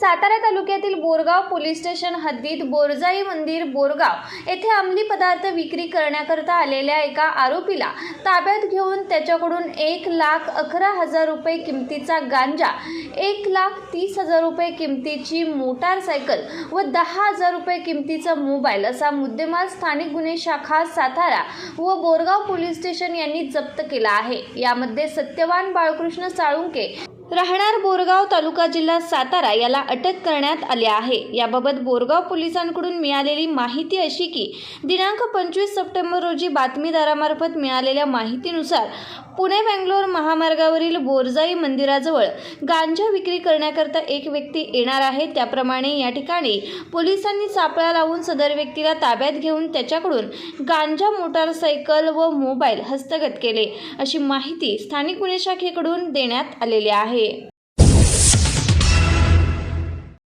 सातारा तालुक्यातील Borgaon police station हद्दीत बोरजाई मंदिर बोरगाव येथे अंमली पदार्थ विक्री करण्याकरता आलेल्या एका आरोपीला ताब्यात घेऊन त्याच्याकडून एक लाख अकरा हजार रुपये किमतीचा गांजा एक लाख तीस हजार रुपये किमतीची मोटारसायकल व दहा हजार रुपये किमतीचा मोबाईल असा मुद्देमाल स्थानिक गुन्हे शाखा सातारा व बोरगाव पोलीस स्टेशन यांनी जप्त केला आहे. यामध्ये सत्यवान बाळकृष्ण साळुंके राहणार बोरगाव तालुका जिल्हा सातारा याला अटक करण्यात आली आहे. याबाबत बोरगाव पोलिसांकडून मिळालेली माहिती अशी की दिनांक पंचवीस सप्टेंबर रोजी बातमीदारामार्फत मिळालेल्या माहितीनुसार पुणे बेंगलोर महामार्गावरील बोरजाई मंदिराजवळ गांजा विक्री करण्याकरता एक व्यक्ती येणार आहे. त्याप्रमाणे या ठिकाणी पोलिसांनी सापळा लावून सदर व्यक्तीला ताब्यात घेऊन त्याच्याकडून गांजा मोटारसायकल व मोबाईल हस्तगत केले अशी माहिती स्थानिक गुन्हे शाखेकडून देण्यात आलेली आहे.